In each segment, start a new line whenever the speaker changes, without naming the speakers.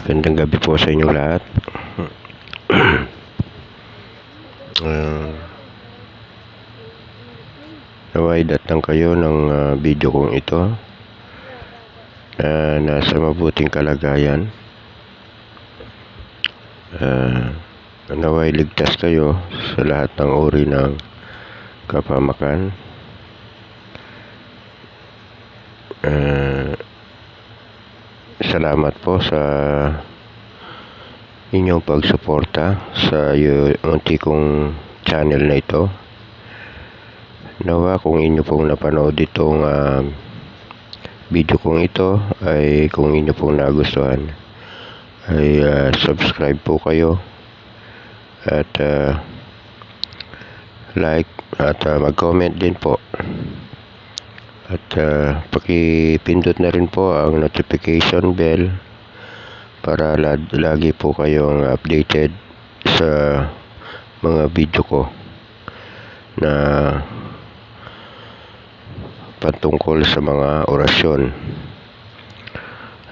Magandang gabi po sa inyong lahat. uh, naway datang kayo ng uh, video kong ito na nasa mabuting kalagayan. Uh, naway ligtas kayo sa lahat ng uri ng kapamakan. Uh, salamat po sa inyong pagsuporta sa unti kong channel na ito. Nawa kung inyo pong napanood itong uh, video kong ito ay kung inyo pong nagustuhan ay uh, subscribe po kayo at uh, like at uh, mag-comment din po. At uh, pakipindot na rin po ang notification bell para lagi po kayong updated sa mga video ko na patungkol sa mga orasyon.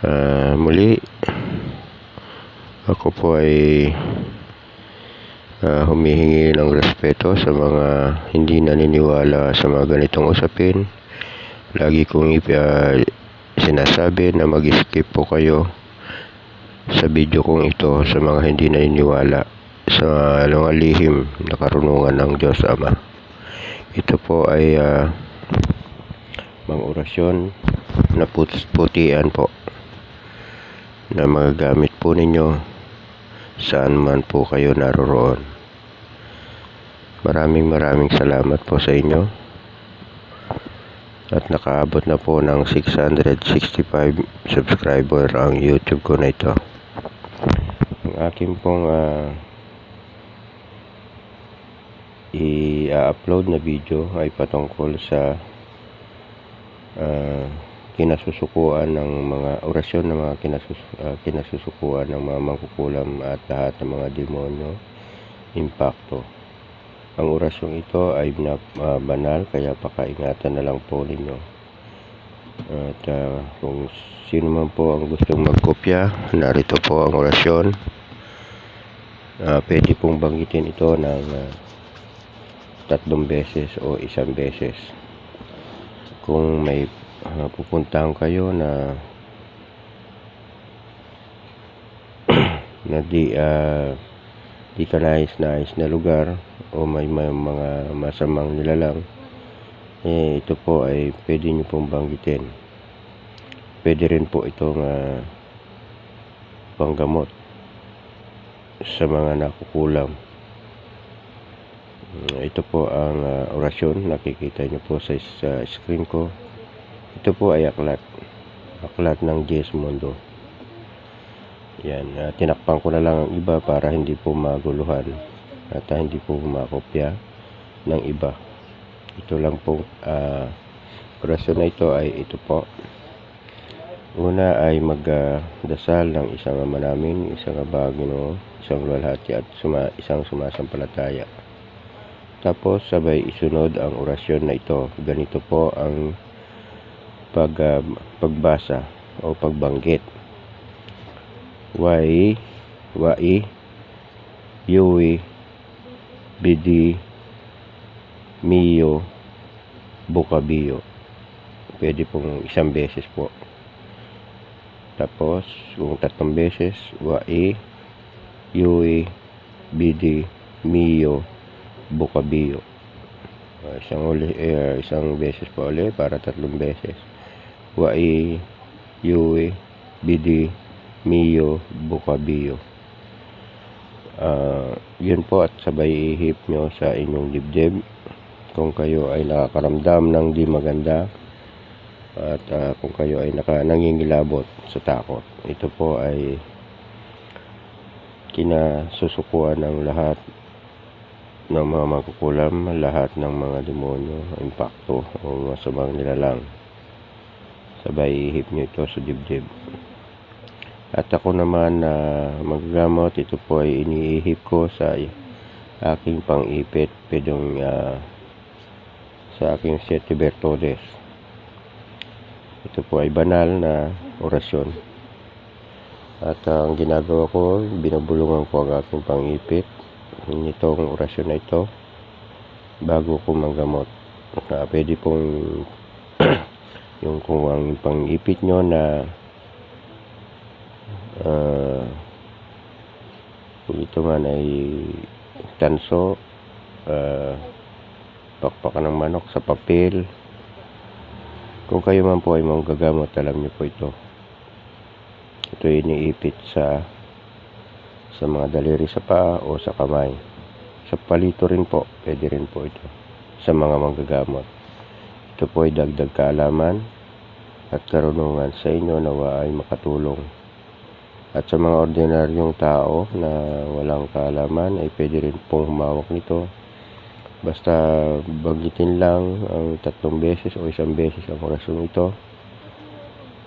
Uh, muli, ako po ay uh, humihingi ng respeto sa mga hindi naniniwala sa mga ganitong usapin lagi kong uh, sinasabi na mag-skip po kayo sa video kong ito sa mga hindi naniniwala sa mga lihim na karunungan ng Diyos Ama. Ito po ay uh, mga orasyon na put putian po na magagamit po ninyo saan man po kayo naroroon. Maraming maraming salamat po sa inyo at nakaabot na po ng 665 subscriber ang YouTube ko na ito. Ang aking pong uh, i-upload na video ay patungkol sa uh, kinasusukuan ng mga orasyon ng mga kinasus uh, kinasusukuan ng mga mangkukulam at lahat ng mga demonyo impacto ang orasyong ito ay uh, banal kaya pakaingatan na lang po ninyo. At uh, kung sino man po ang gustong magkopya, narito po ang orasyon. Uh, pwede pong banggitin ito ng uh, tatlong beses o isang beses. Kung may uh, pupuntahan kayo na na di uh, di ka nais-nais na lugar o may, may mga masamang nilalang eh ito po ay pwede nyo pong banggitin. Pwede rin po itong uh, panggamot sa mga nakukulam. Ito po ang uh, orasyon. Nakikita nyo po sa, sa screen ko. Ito po ay aklat. Aklat ng Jess Mundo yan, uh, tinakpan ko na lang ang iba para hindi po maguluhan at uh, hindi po makopya ng iba. Ito lang po, uh, orasyon na ito ay ito po. Una ay magdasal uh, ng isang ama namin, isang abagino, isang luwalhati at suma, isang sumasampalataya. Tapos sabay isunod ang orasyon na ito. Ganito po ang pag, uh, pagbasa o pagbanggit Wai, Wai, Yui, Bidi, Mio, Bukabiyo. Pwede pong isang beses po. Tapos, kung tatlong beses, Wai, Yui, Bidi, Mio, Bukabiyo. Uh, isang, uli, uh, isang beses po ulit para tatlong beses. Wai, Yui, Bidi, Mio Bukabiyo. Uh, yun po at sabay ihip nyo sa inyong dibdib kung kayo ay nakakaramdam ng di maganda at uh, kung kayo ay naka, nangingilabot sa takot. Ito po ay kinasusukuan ng lahat ng mga magkukulam, lahat ng mga demonyo, impacto o masamang nilalang. Sabay ihip nyo ito sa dibdib. At ako naman na uh, magagamot, ito po ay iniihip ko sa aking pang-ipit, pedong uh, sa aking Sete Bertodes. Ito po ay banal na orasyon. At ah, ang ginagawa ko, binubulungan ko ang aking pangipit nitong orasyon na ito bago ko manggamot. Ah, pwede pong yung kung ang pangipit nyo na ah, kung ito man ay tanso, ah, pakpakan ng manok sa papel. Kung kayo man po ay manggagamot, alam niyo po ito. Ito iniipit sa sa mga daliri sa paa o sa kamay. Sa palito rin po, pwede rin po ito sa mga manggagamot. Ito po ay dagdag kaalaman at karunungan sa inyo nawa ay makatulong. At sa mga ordinaryong tao na walang kaalaman ay pwede rin pong humawak nito. Basta bagitin lang ang tatlong beses o isang beses ang orasyon ito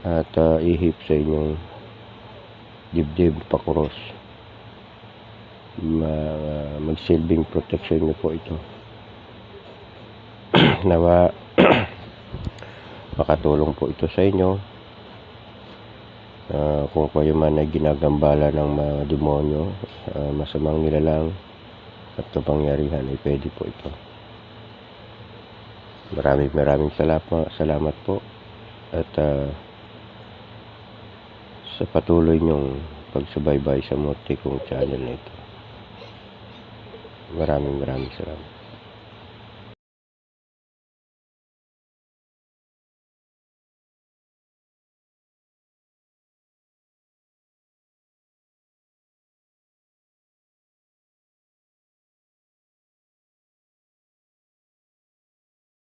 at ah, ihip sa inyong dibdib pakuros. Ma magsilbing protection niyo po ito. Nawa makatulong po ito sa inyo. Ah, kung kayo man ay ginagambala ng mga demonyo, ah, masamang nilalang at kapangyarihan ay pwede po ito. Maraming maraming salamat, salamat po at ah, sa patuloy niyong pagsubaybay sa Murti kong channel na ito. Maraming maraming salamat.